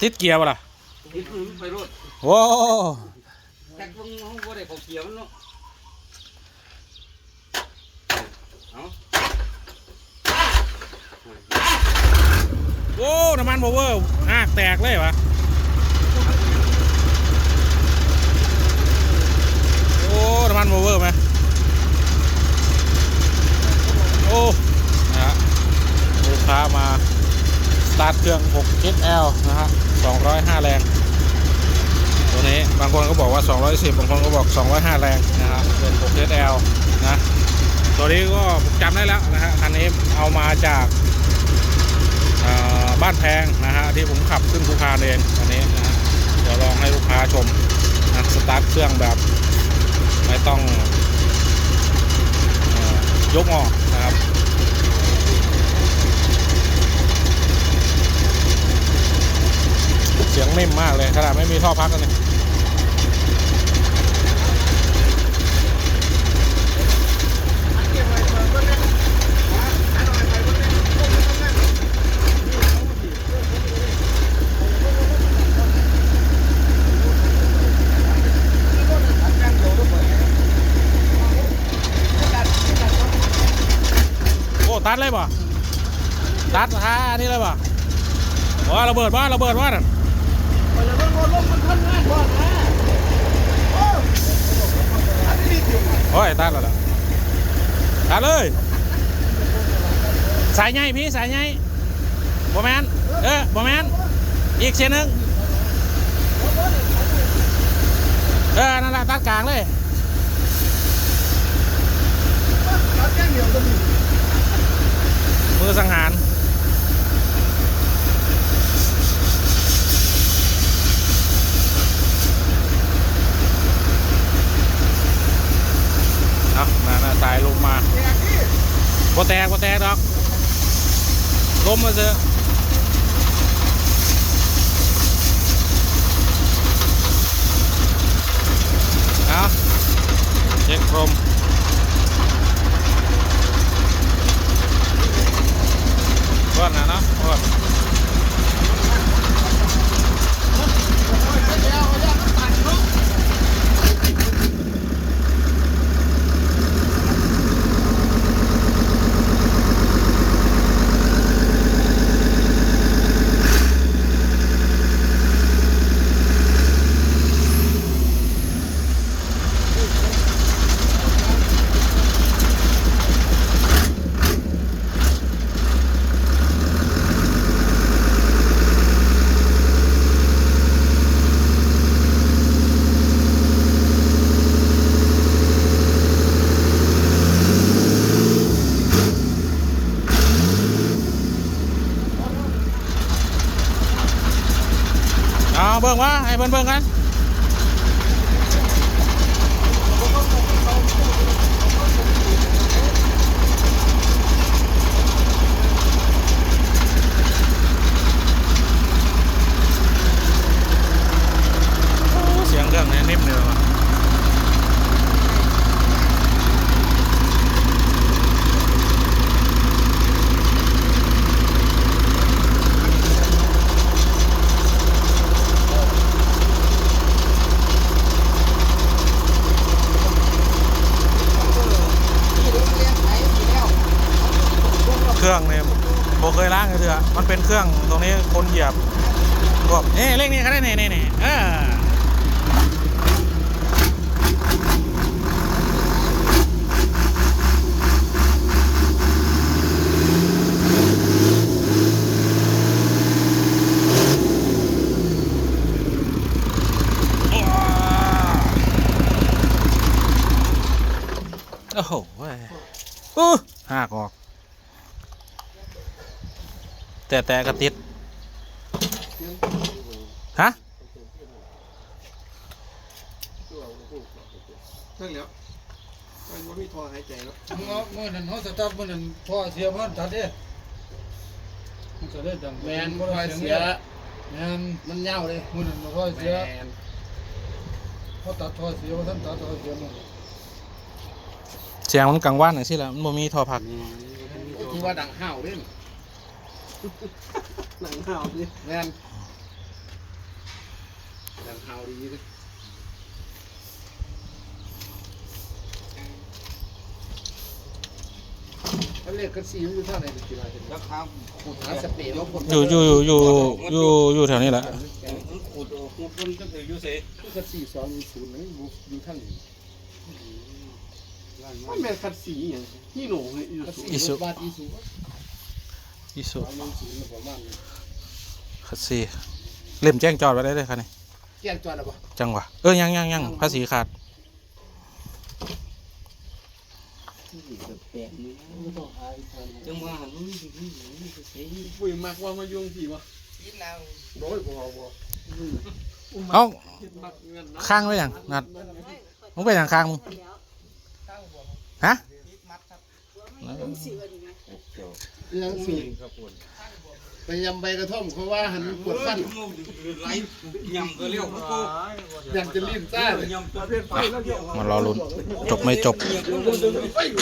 ติดเกียร์ป่ะล่ะติดมือไปรถโอ้แท็กเพิ่งเขาบ่ได้เขาเกี่ยวมันเนาะเอาโอ้น้ำมันโบเวอร์หากแตกเลยวะโอ้น้ำมันโบเวอร์ไหมโอ้นะฮะลูกค้ามาส ตาร์ทเครื่อง 6XL นะฮะ 205 แรง ตัวนี้บางคนก็บอกว่า 210 บางคนก็บอก 205 แรงนะฮะ เป็น 6XL นะ ตัวนี้ก็จำได้แล้วนะฮะ คันนี้เอามาจากบ้านแพงนะฮะ ที่ผมขับขึ้นภูพานเองอันนี้นะเดี๋ยวลองให้ลูกค้าชมนะสตาร์ทเครื่องแบบไม่ต้องอยกออกนะครับ เสียงนิ่มมากเลยขนาดไม่มีท่อพักกันเลยตัดเลยป่ตัดท่านี่เลยป่ว่าระเบิดว่าระเบิดว่าน่ะ โอ้ยตัดแล้วล่ะตัดเลย สายใหญ่พี่สายใหญ่บอแมนเออบอแมนอีกเส้นหนึ่งเออ นั่นแหละตัดกลางเลยมือสังหาร เอาน่าน่าสายลงมา บ่แตกบ่แตกดอกล้มมาเถอะเอาเช็คพรมก่อนนะเนาะก่อน เอาเบิ่งว่าให้เบิ่งเบิ่งกันโอ้เสียงเครื่องเนี่ยนิ่มเลยว่ะเครื่องเนี่ยโบ เคยล้างเลยเถอะมันเป็นเครื่องตรงนี้คนเหยียบพวกเอ๊ะเลขนี้เขาได้เนี่เนี่เนี่เออโอ้โหเว้ยอู้หักออก แต่แต่กระติดฮะนั่นแหล้วมันบ่มีท่อหายใจแล้วเมื่อเมื่อนั้นเขาสตาร์ทเมื่อนั้นท่อเสียมันตัดเด้มันก็ได้ดังแมนบ่บ่ได้ได้เสีเสียยแมนมันยาวเลยเมื่อนั้นบ่ท่อแมเสียนเขาตัดท่อเสียว่าท่านตัดท่อเสียหมดเสียงมันกลางว่านหน่อยสิละมันบ่มีท่อพักที่ว่าดังห้าวเด้น หนังห่าวดิแมนข่าวดีเลยเขาเรียกกันสีมันอยู่ท่าไหนเป็นกีฬาเป็นแล้วครับขุดหาสเปรย์แล้วคนอยู่อยู่อยู่อยู่อยู่แถวนี้แหละมันขุดออกมันก็ถืออยู่เสกันสีสองมีศูนย์นะอยู่อยู่ท่านนี้มันแม่นคัดสีอย่างฮีโร่เลยอีสุบ้านอีสุ อีสุสามหนึ่งศูนย์ประมาณนี้คัสซีเล่มแจ้งจอดไว้ได้เลยครับนี่แจ้งจอดแล้วปะจังหวะเออยังยังยังภาษีขาดแปลกนี่จังหวะมันมีมีมีเสปุ้ยมักว่ามายุ่งสิวะโดยบ่บ่เอ้ามักเงินข้างไว้ยังนัดมึงไปยังข้างมึงฮะ ยังสิไปยำใบกระท่อมเขาว่าหันปวดฟันไหลยำก็เรียกว่าโตอยากจะรีบซ่าเลยยำตัวเป็นไฟแล้วเดียวมารอลุ้นจบไม่จบยำ